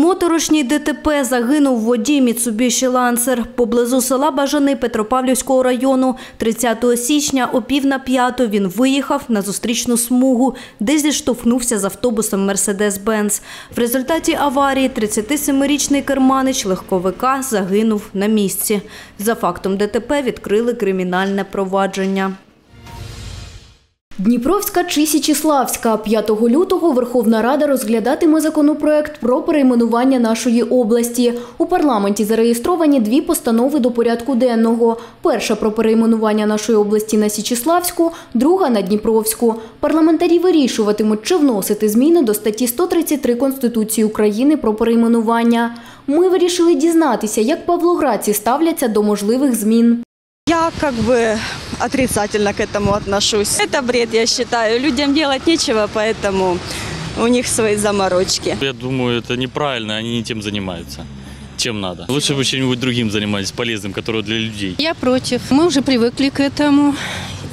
моторошній ДТП загинув водій Міцубіші Лансер. Поблизу села Бажани Петропавлівського району 30 січня о пів на п'яту він виїхав на зустрічну смугу, де зіштовхнувся з автобусом Мерседес-Бенц. В результаті аварії 37-річний керманич легковика загинув на місці. За фактом ДТП відкрили кримінальне провадження. Дніпровська чи Січіславська. 5 лютого Верховна Рада розглядатиме законопроект про перейменування нашої області. У парламенті зареєстровані дві постанови до порядку денного. Перша про перейменування нашої області на Січіславську, друга на Дніпровську. Парламентарі вирішуватимуть, чи вносити зміни до статті 133 Конституції України про перейменування. Ми вирішили дізнатися, як павлоградці ставляться до можливих змін. Я как бы отрицательно к этому отношусь. Это бред, я считаю. Людям делать нечего, поэтому у них свои заморочки. Я думаю, это неправильно, они не тем занимаются, чем надо. Лучше бы чем-нибудь другим занимались, полезным, которое для людей. Я против. Мы уже привыкли к этому.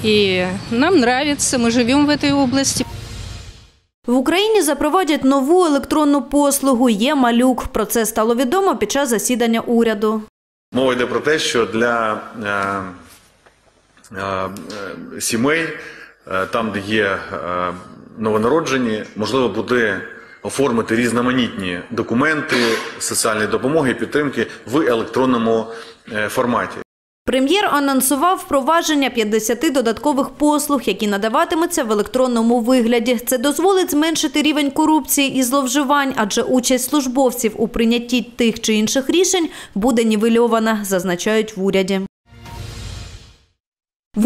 И нам нравится, мы живем в этой области. В Україні запровадять нову електронну послугу «Є-малюк». Про це стало відомо під час засідання уряду. Мова йде про те, що для е, е, е, сімей, е, там, де є е, новонароджені, можливо буде оформити різноманітні документи соціальної допомоги і підтримки в електронному е, форматі. Прем'єр анонсував впровадження 50 додаткових послуг, які надаватимуться в електронному вигляді. Це дозволить зменшити рівень корупції і зловживань, адже участь службовців у прийнятті тих чи інших рішень буде нівельована, зазначають в уряді.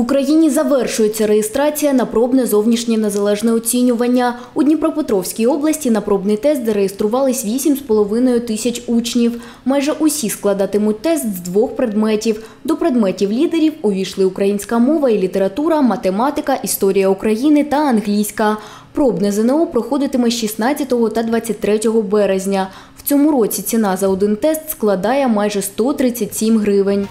Україні завершується реєстрація на пробне зовнішнє незалежне оцінювання. У Дніпропетровській області на пробний тест зареєструвались 8,5 тисяч учнів. Майже усі складатимуть тест з двох предметів. До предметів лідерів увійшли українська мова і література, математика, історія України та англійська. Пробне ЗНО проходитиме 16 та 23 березня. В цьому році ціна за один тест складає майже 137 гривень.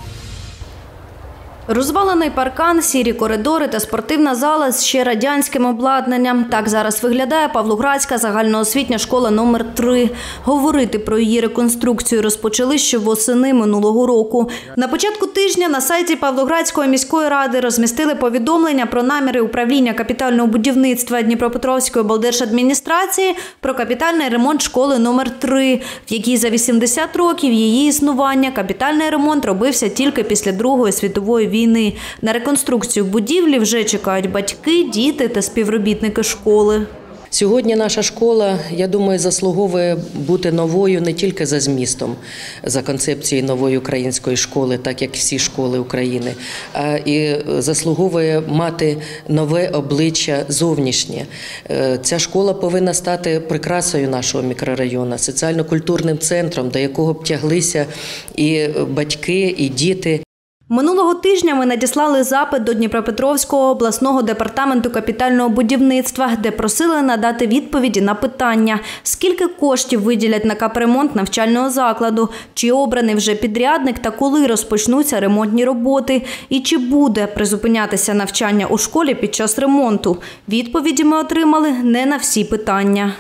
Розвалений паркан, сірі коридори та спортивна зала з ще радянським обладнанням. Так зараз виглядає Павлоградська загальноосвітня школа номер 3 Говорити про її реконструкцію розпочали ще восени минулого року. На початку тижня на сайті Павлоградської міської ради розмістили повідомлення про наміри управління капітального будівництва Дніпропетровської облдержадміністрації про капітальний ремонт школи номер 3 в якій за 80 років її існування капітальний ремонт робився тільки після Другої світової війни війни. На реконструкцію будівлі вже чекають батьки, діти та співробітники школи. Сьогодні наша школа, я думаю, заслуговує бути новою не тільки за змістом, за концепцією нової української школи, так як всі школи України, а і заслуговує мати нове обличчя зовнішнє. Е, Ця школа повинна стати прикрасою нашого мікрорайону, соціально-культурним центром, до якого б тяглися і батьки, і діти. Минулого тижня ми надіслали запит до Дніпропетровського обласного департаменту капітального будівництва, де просили надати відповіді на питання, скільки коштів виділять на капремонт навчального закладу, чи обраний вже підрядник та коли розпочнуться ремонтні роботи, і чи буде призупинятися навчання у школі під час ремонту. Відповіді ми отримали не на всі питання.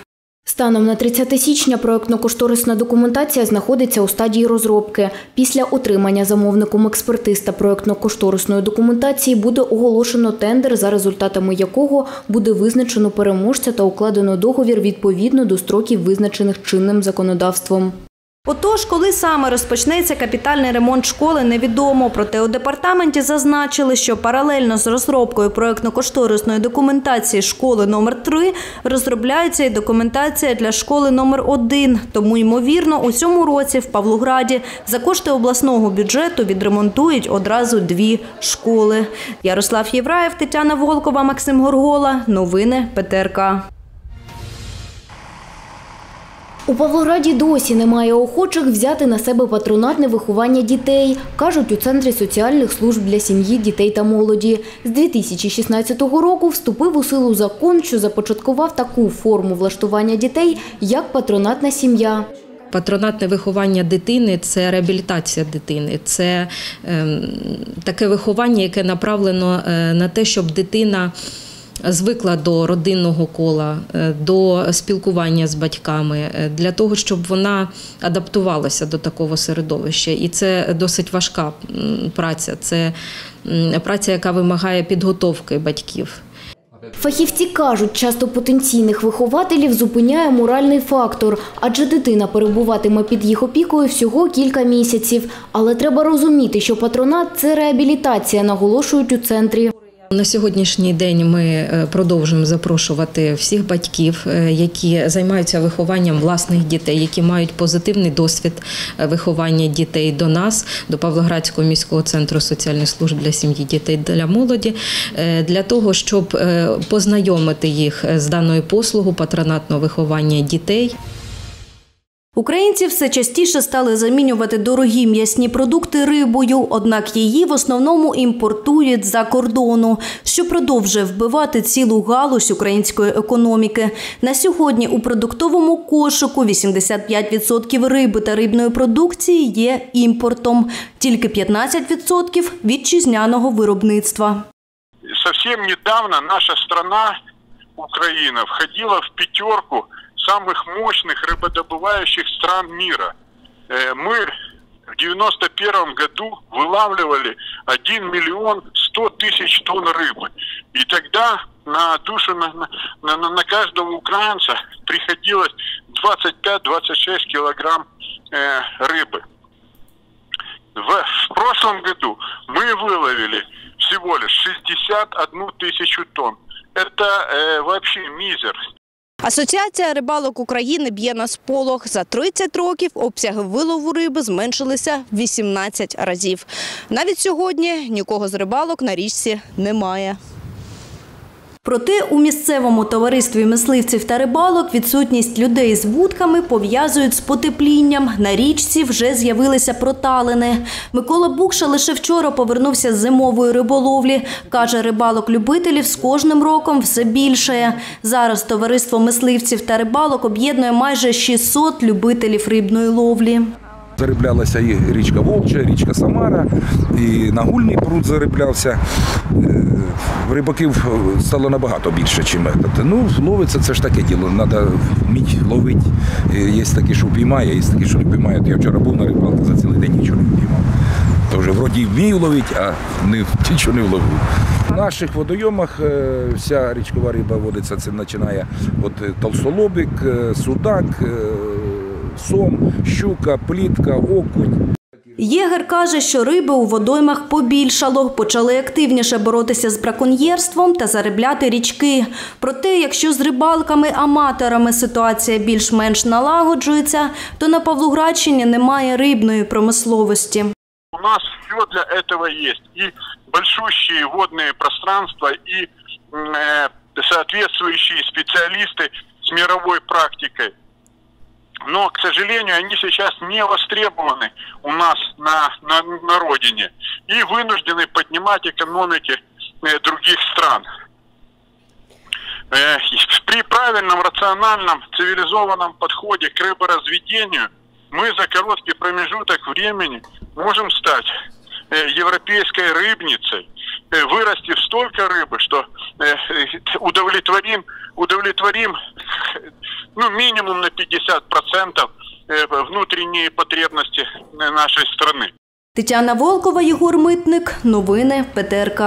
Станом на 30 січня проєктно-кошторисна документація знаходиться у стадії розробки. Після отримання замовником експертиста проєктно-кошторисної документації буде оголошено тендер, за результатами якого буде визначено переможця та укладено договір відповідно до строків, визначених чинним законодавством. Отож, коли саме розпочнеться капітальний ремонт школи, невідомо. Проте у департаменті зазначили, що паралельно з розробкою проєктно-кошторисної документації школи номер 3 розробляється і документація для школи номер 1 Тому, ймовірно, у цьому році в Павлограді за кошти обласного бюджету відремонтують одразу дві школи. Ярослав Євраєв, Тетяна Волкова, Максим Горгола. Новини ПТРК. У Павлограді досі немає охочих взяти на себе патронатне виховання дітей, кажуть у Центрі соціальних служб для сім'ї, дітей та молоді. З 2016 року вступив у силу закон, що започаткував таку форму влаштування дітей, як патронатна сім'я. Патронатне виховання дитини це реабілітація дитини, це е, таке виховання, яке направлено е, на те, щоб дитина звикла до родинного кола, е, до спілкування з батьками, е, для того, щоб вона адаптувалася до такого середовища. І це досить важка праця. Це праця, яка вимагає підготовки батьків. Фахівці кажуть, часто потенційних вихователів зупиняє моральний фактор, адже дитина перебуватиме під їх опікою всього кілька місяців. Але треба розуміти, що патронат це реабілітація, наголошують у центрі. На сьогоднішній день ми е, продовжуємо запрошувати всіх батьків, е, які займаються вихованням власних дітей, які мають позитивний досвід е, виховання дітей до нас, до Павлоградського міського центру соціальних служб для сім'ї, дітей для молоді, для того, щоб познайомити їх з даною послугою патронатного виховання дітей. Українці все частіше стали замінювати дорогі м'ясні продукти рибою, однак її в основному імпортують за кордону, що продовжує вбивати цілу галузь української економіки. На сьогодні у продуктовому кошику 85% риби та рибної продукції є імпортом, тільки 15% – вітчизняного виробництва. совсем недавно наша страна, Украина, входила в пятерку самых мощных рыбодобывающих стран мира. Э, Мы в 91 году вылавливали 1 миллион 100 тысяч тонн рыбы. И тогда на душу на, на, на- каждого украинца приходилось 25-26 килограмм э, рыбы. В, в прошлом году мы выловили всего лишь 61 тысячу тонн. Это э, вообще мизер. Асоціація рибалок України б'є на сполох. За 30 років обсяги вилову риби зменшилися 18 разів. Навіть сьогодні нікого з рибалок на річці немає. Проте у місцевому товаристві мисливців та рибалок відсутність людей з вудками пов'язують з потеплінням. На річці вже з'явилися проталини. Микола Букша лише вчора повернувся з зимової риболовлі. Каже, рибалок-любителів з кожним роком все більшає. Зараз товариство мисливців та рибалок об'єднує майже 600 любителів рибної ловлі. Зариблялася і річка Волча, річка Самара, і нагульний пруд зариблявся. Е, Рибаків стало набагато більше, ніж метод. Ну, ловиться це ж таке діло, треба вміти ловити. Е, Є такі, що впіймає, є такі, що не впіймають. Я вчора був на рибалці, за цілий день нічого не впіймав. То вроді вмію ловити, а не, нічого не вловив. В наших водойомах е, вся річкова риба водиться, це починає от е, толстолобик, е, судак, е, сом, щука, плітка, окунь. Єгер каже, що риби у водоймах побільшало, почали активніше боротися з браконьєрством та заробляти річки. Проте, якщо з рибалками-аматорами ситуація більш-менш налагоджується, то на Павлоградщині немає рибної промисловості. У нас все для этого есть. И большущие водные пространства, и м, э, соответствующие специалисты с мировой практикой. Но, к сожалению, они сейчас не востребованы у нас на, на, на родине и вынуждены поднимать экономики э, других стран. Э, При правильном, рациональном, цивилизованном подходе к рыборазведению мы за короткий промежуток времени можем стать э, европейской рыбницей, вырастив столько рыбы, что э, э, удовлетворим, удовлетворим ну, минимум на 50% э, внутренние потребности э, нашей страны. Тетяна Волкова, Єгор Митник. Новини ПТРК.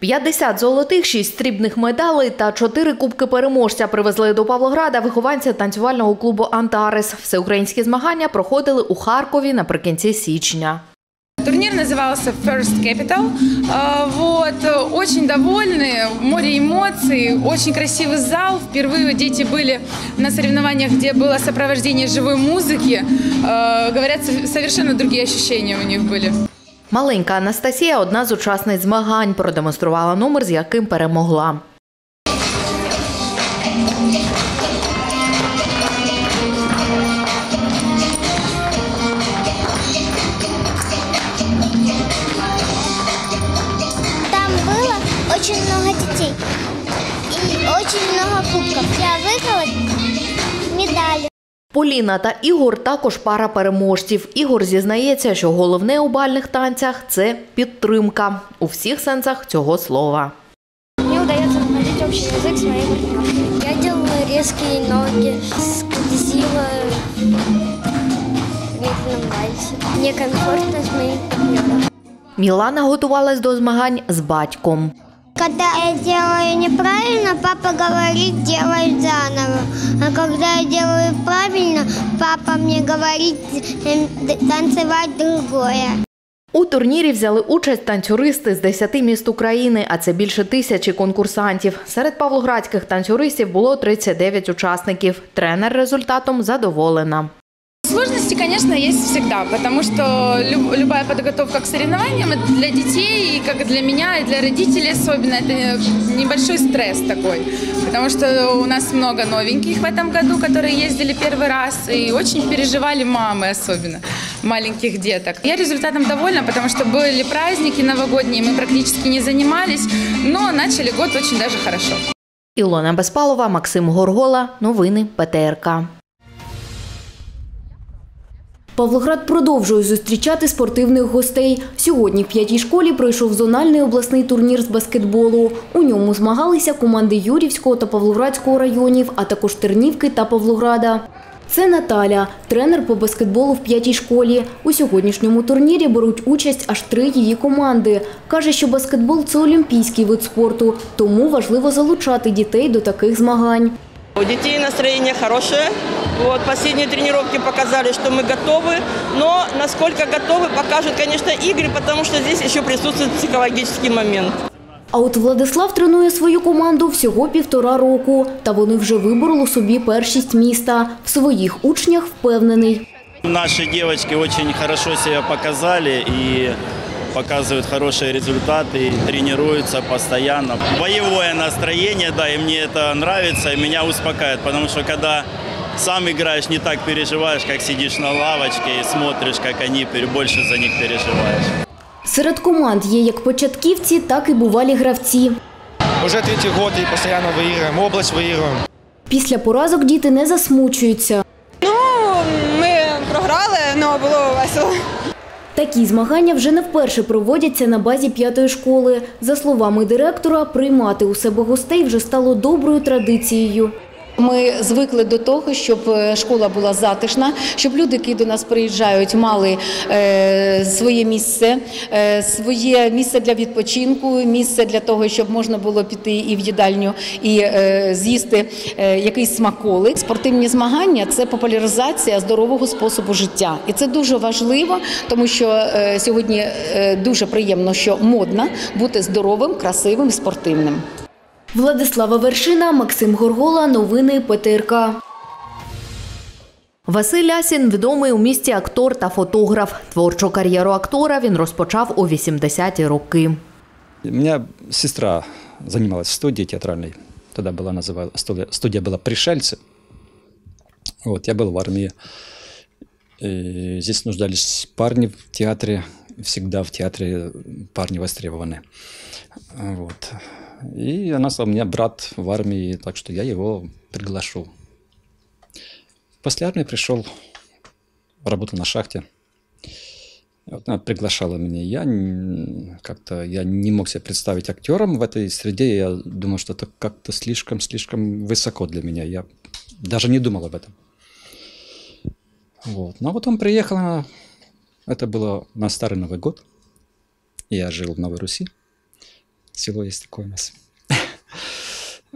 50 золотих, 6 срібних медалей та 4 кубки переможця привезли до Павлограда вихованці танцювального клубу Антарес. Всеукраїнські змагання проходили у Харкові наприкінці січня. Турнир назывался First Capital. А, Вот, э, очень довольны, море эмоций, очень красивый зал. Впервые дети были на соревнованиях, где было сопровождение живой музыки. А, Говорят, со- совершенно другие ощущения у них были. Маленька Анастасія, одна з учасниць змагань, продемонструвала номер, з яким перемогла. Поліна та Ігор також пара переможців. Ігор зізнається, що головне у бальних танцях це підтримка у всіх сенсах цього слова. общий язык с моей партнершей. Я делаю резкие ноги, скользила. Это нравится. Мне комфортно с моим партнером. Мілана готувалась до змагань з батьком. Когда я делаю неправильно, папа говорит, делай заново. А когда я делаю правильно, папа мне говорит танцевать другое. У турнірі взяли участь танцюристи з 10 міст України, а це більше тисячі конкурсантів. Серед павлоградських танцюристів було 39 учасників. Тренер результатом задоволена. Сложности, конечно, есть всегда, потому что люб- любая подготовка к соревнованиям это для детей, и как для меня, и для родителей особенно, это небольшой стресс такой. Потому что у нас много новеньких в этом году, которые ездили первый раз, и очень переживали мамы особенно, маленьких деток. Я результатом довольна, потому что были праздники новогодние, мы практически не занимались, но начали год очень даже хорошо. Ілона Безпалова, Максим Горгола. Новини ПТРК. Павлоград продовжує зустрічати спортивних гостей. Сьогодні в п'ятій школі пройшов зональний обласний турнір з баскетболу. У ньому змагалися команди Юрівського та Павлоградського районів, а також Тернівки та Павлограда. Це Наталя, тренер по баскетболу в п'ятій школі. У сьогоднішньому турнірі беруть участь аж три її команди. Каже, що баскетбол це олімпійський вид спорту, тому важливо залучати дітей до таких змагань. У детей настроение хорошее. Вот, последние тренировки показали, что мы готовы. Но насколько готовы, покажут, конечно, игры, потому что здесь еще присутствует психологический момент. А от Владислав тренує свою команду всього півтора року, та вони вже вибороли собі першість міста. В своїх учнях впевнений. Наши девочки очень хорошо себя показали и показывают хорошие результаты, и тренируются постоянно. Боевое настроение, да, и мне это нравится, и меня успокаивает, потому что когда сам играешь, не так переживаешь, как сидишь на лавочке и смотришь, как они, пер- больше за них переживаешь. Серед команд є як початківці, так і бувалі гравці. Уже третий год и постоянно выигрываем, область выигрываем. Після поразок діти не засмучуються. Ну, ми програли, але було весело. Такі змагання вже не вперше проводяться на базі п'ятої школи. За словами директора, приймати у себе гостей вже стало доброю традицією. Ми звикли до того, щоб е, школа була затишна, щоб люди, які до нас приїжджають, мали е, своє місце, е, своє місце для відпочинку, місце для того, щоб можна було піти і в їдальню, і з'їсти якийсь смаколик. Спортивні змагання це популяризація здорового способу життя, і це дуже важливо, тому що сьогодні дуже приємно, що модно бути здоровим, красивим, спортивним. Владислава Вершина, Максим Горгола. Новини ПТРК. Василь Асін відомий у місті актор та фотограф. Творчу кар'єру актора він розпочав у 80-ті роки. У меня сестра занималась в студии театральной. Тогда была называлась студия, студия была «Пришельцы». Вот, я был в армии. И здесь нуждались парни в театре. Всегда в театре парни востребованы. Вот. И она сказала, у меня брат в армии, так что я его приглашу. После армии пришел, работал на шахте. Вот она приглашала меня. Я как-то я не мог себе представить актером в этой среде. Я думал, что это как-то слишком-слишком высоко для меня. Я даже не думал об этом. Вот. Но потом приехала. Это было на Старый Новый год. Я жил в Новой Руси. Село есть такое у нас.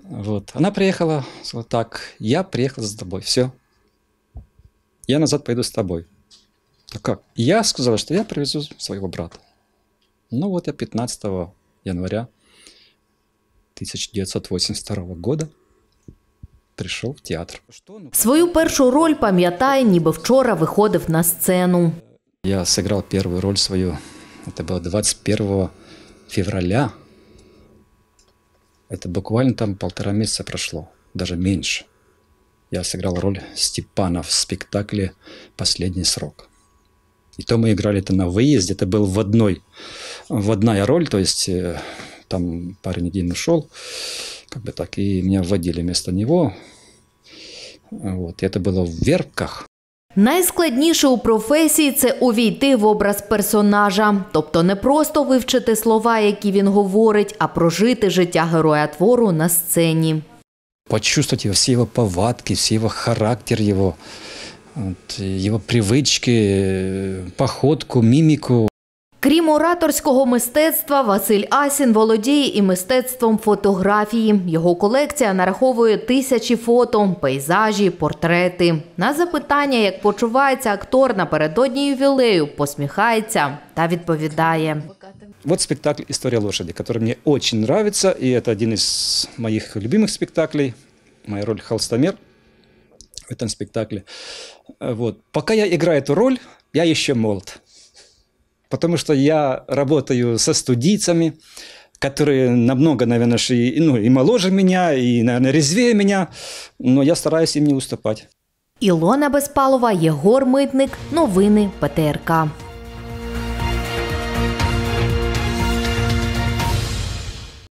Вот. Она приехала, сказала, так, я приехала за тобой, все. Я назад пойду с тобой. Так как? Я сказала, что я привезу своего брата. Ну вот я 15 января 1982 года пришел в театр. Свою першу роль пам'ятає, ніби вчора виходив на сцену. Я сыграл первую роль свою. Это было 21 февраля. Это буквально там полтора месяца прошло, даже меньше. Я сыграл роль Степана в спектакле «Последний срок». И то мы играли это на выезде, это был в одной, в одна роль, то есть э, там парень один ушел, как бы так, и меня вводили вместо него. Вот, и это было в Вербках, Найскладніше у професії це увійти в образ персонажа, тобто не просто вивчити слова, які він говорить, а прожити життя героя твору на сцені. Почувствовать все его повадки, все его характер его, вот, его привычки, э, походку, мимику. Крім ораторського мистецтва, Василь Асін володіє і мистецтвом фотографії. Його колекція нараховує тисячі фото, пейзажі, портрети. На запитання, як почувається актор напередодні ювілею, посміхається та відповідає. Вот спектакль «История лошади», который мне очень нравится, и это один из моих любимых спектаклей. Моя роль «Холстомер» в этом спектакле. Э, Вот. Пока я играю эту роль, я еще молод. Потому что я работаю со студийцами, которые намного, наверное, и, ну, и моложе меня, и, наверное, резвее меня, но я стараюсь им не уступать. Ілона Безпалова, Єгор Митник. Новини ПТРК.